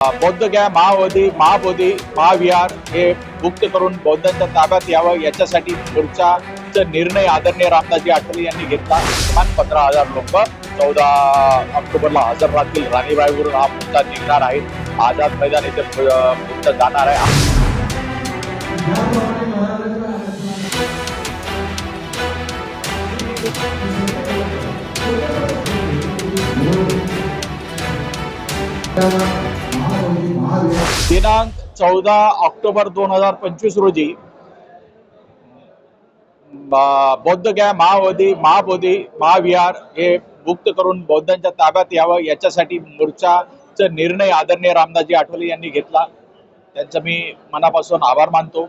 बौद्ध गया महावधी महाबोधी महाविहार हे मुक्त करून बौद्धांच्या ताब्यात यावं याच्यासाठी पुढचा निर्णय आदरणीय रामदासजी आठवले यांनी घेतला. किमान पंधरा हजार लोक चौदा ऑक्टोबरला हजर राहतील. राणीबाईवरून हा मुद्दा निघणार आहे. आझाद मैदान इथे मुद्दा जाणार आहे. दिनांक चौदा ऑक्टोबर दोन हजार पंचवीस रोजी बौद्ध गया महाबोधी महाविहार हे मुक्त करून बौद्धांच्या ताब्यात यावं याच्यासाठी मोर्चाचा निर्णय आदरणीय रामदासजी आठवले यांनी घेतला. त्यांचा मी मनापासून आभार मानतो.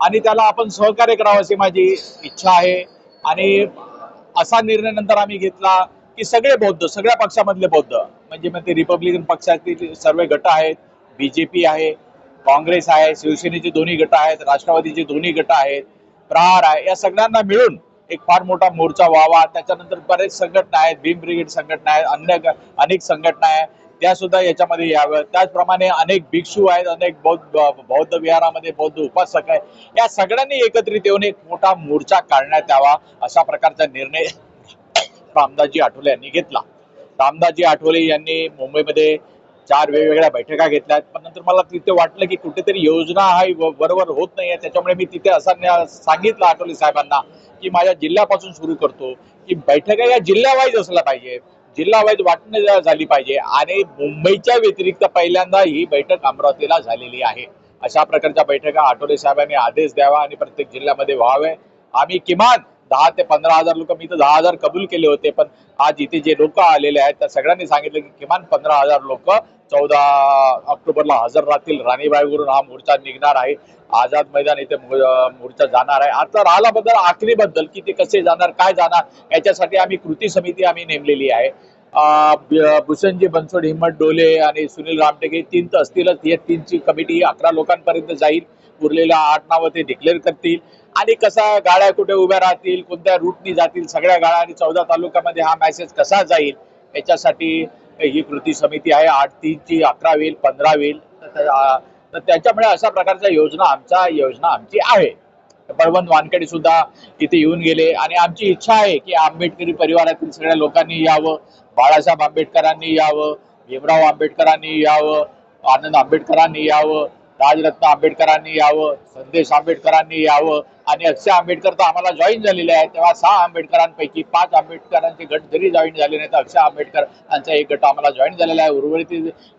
आणि त्याला आपण सहकार्य करावं अशी माझी इच्छा आहे. आणि असा निर्णय नंतर आम्ही घेतला. की सगळे बौद्ध सगळ्या पक्षामधले बौद्ध. म्हणजे मग ते रिपब्लिकन पक्षातील सर्व गट आहेत बीजेपी आहे काँग्रेस आहे शिवसेनेचे दोन्ही गट आहेत राष्ट्रवादीचे दोन्ही गट आहेत प्रहार आहे या सगळ्यांना मिळून एक फार मोठा मोर्चा व्हावा. त्याच्यानंतर बरेच संघटना आहेत भीम ब्रिगेड संघटना आहेत अन्य अनेक संघटना आहेत त्या सुद्धा याच्यामध्ये याव्या त्याचप्रमाणे अनेक भिक्षू आहेत अनेक बौद्ध बौद्ध विहारामध्ये बौद्ध उपासक आहेत. या सगळ्यांनी एकत्रित येऊन एक मोठा मोर्चा काढण्यात यावा अशा प्रकारचा निर्णय रामदासजी आठवले यांनी घेतला. रामदासजी आठवले यांनी मुंबईमध्ये चार वेगवेगळ्या बैठका घेतल्या. पण नंतर मला तिथे वाटलं की कुठेतरी योजना हा बरोबर होत नाहीये त्याच्यामुळे मी तिथे असं सांगितलं आठवले साहेबांना की माझ्या जिल्ह्यापासून सुरू करतो की बैठका या जिल्हावाईज असल्या पाहिजे. जिल्हावाईज वाटणी झाली पाहिजे. आणि मुंबईच्या व्यतिरिक्त पहिल्यांदा ही बैठक अमरावतीला झालेली आहे. अशा प्रकारच्या बैठका आठवले साहेबांनी आदेश द्यावा आणि प्रत्येक जिल्ह्यामध्ये व्हावे. आम्ही किमान दहा ते पंधरा हजार लोक मी तर दहा हजार कबूल केले होते पण आज इथे जे लोक आलेले आहेत त्या सगळ्यांनी सांगितलं की किमान पंधरा हजार लोक चौदा ऑक्टोबरला हजर राहतील. राणीबाईवरून हा मोर्चा निघणार आहे. आझाद मैदान इथे मोर्चा जाणार आहे. आता राहिला बद्दल आखरी बद्दल की ते कसे जाणार काय जाणार याच्यासाठी आम्ही कृती समिती आम्ही नेमलेली आहे. भूषणजी बनसोड हिम्मत डोले आणि सुनील रामटेके तीन तर असतीलच. हे तीनची कमिटी अकरा लोकांपर्यंत जाईल. उरलेल्या आठ नावं ते डिक्लेअर करतील. आणि कसा गाड्या कुठे उभ्या राहतील कोणत्या रूटनी जातील सगळ्या गाड्या आणि चौदा तालुक्यामध्ये हा मेसेज कसा जाईल याच्यासाठी ही कृती समिती आहे. आठ तीनची अकरा होईल पंधरा होईल तर त्याच्यामुळे अशा प्रकारच्या योजना आमच्या योजना आमची आहे. बळवंत वानखेडे सुद्धा इथे येऊन गेले. आणि आमची इच्छा आहे की आंबेडकरी परिवारातील सगळ्या लोकांनी यावं बाळासाहेब आंबेडकरांनी यावं भीमराव आंबेडकरांनी यावं आनंद आंबेडकरांनी यावं. राजरत्न आंबेडकरांनी यावं संदेश आंबेडकरांनी यावं आणि अक्षय आंबेडकर तर आम्हाला जॉईन झालेले आहे तेव्हा सहा आंबेडकरांपैकी पाच आंबेडकरांचे गट जरी जॉईन झाले नाही तर अक्षय आंबेडकर यांचा एक गट आम्हाला जॉईन झालेला आहे. उर्वरित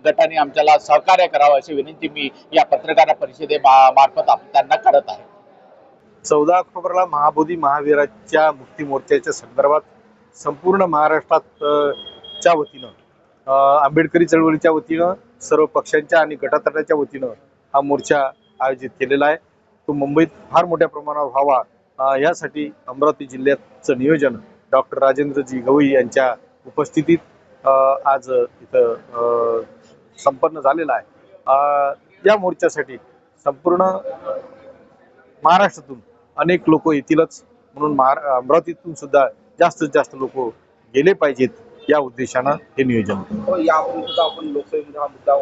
गटाने आमच्याला सहकार्य करावं अशी विनंती मी या पत्रकार परिषदे मा- मार्फत त्यांना करत आहे. चौदा ऑक्टोबरला महाबोधी महावीराच्या मुक्ती मोर्चाच्या संदर्भात संपूर्ण महाराष्ट्रात च्या वतीनं आंबेडकरी चळवळीच्या वतीनं सर्व पक्षांच्या आणि गटातटाच्या वतीनं हा मोर्चा आयोजित केलेला आहे. तो मुंबईत फार मोठ्या प्रमाणावर व्हावा यासाठी अमरावती जिल्ह्याचं नियोजन डॉक्टर राजेंद्रजी गवई यांच्या उपस्थितीत आज इथं संपन्न झालेला आहे. या मोर्चासाठी संपूर्ण महाराष्ट्रातून अनेक लोक येतीलच म्हणून महारा अमरावतीतून सुद्धा जास्तीत जास्त लोक गेले पाहिजेत या उद्देशानं हे नियोजन. यापूर्वी सुद्धा आपण लोकसभेमध्ये हा मुद्दा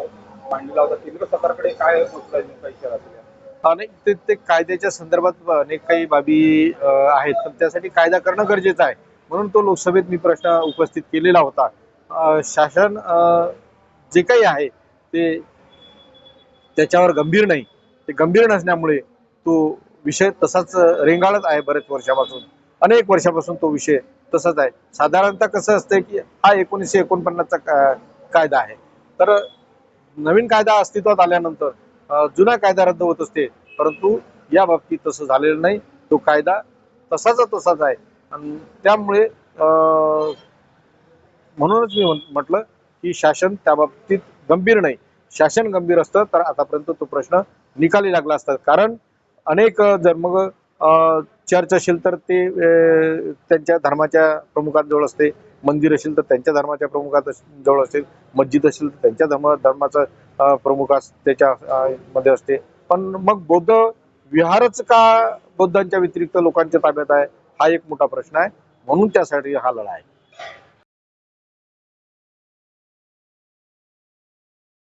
होता. केंद्र सरकारकडे काय इशारा अनेक ते ते कायद्याच्या संदर्भात अनेक काही बाबी आहेत. पण त्यासाठी कायदा करणं गरजेचं आहे. म्हणून तो लोकसभेत मी प्रश्न उपस्थित केलेला होता. शासन जे काही आहे ते त्याच्यावर गंभीर नाही. ते गंभीर नसल्यामुळे तो विषय तसाच रेंगाळत आहे बरेच वर्षापासून. अनेक वर्षापासून तो विषय तसाच आहे. साधारणतः कसं असतं की हा एकोणीसशे एकोणपन्नासचा कायदा आहे. तर नवीन कायदा अस्तित्वात आल्यानंतर जुना कायदा रद्द होत असते. परंतु या बाबतीत तसं झालेलं नाही. तो कायदा तसाच तसाच आहे. आणि त्यामुळे म्हणूनच मी म्हटलं की शासन त्या बाबतीत गंभीर नाही. शासन गंभीर असतं तर आतापर्यंत तो प्रश्न निकाली लागला असता. कारण अनेक जर मग चर्च असेल तर ते त्यांच्या धर्माच्या प्रमुखांजवळ असते. मंदिर असेल तर त्यांच्या धर्माच्या प्रमुखात जवळ असेल मस्जिद असेल तर त्यांच्या धर्म धर्माचं प्रमुख त्याच्या मध्ये असते. पण मग बौद्ध विहारच का बौद्धांच्या व्यतिरिक्त लोकांच्या ताब्यात आहे? हा एक मोठा प्रश्न आहे. म्हणून त्यासाठी हा लढा आहे.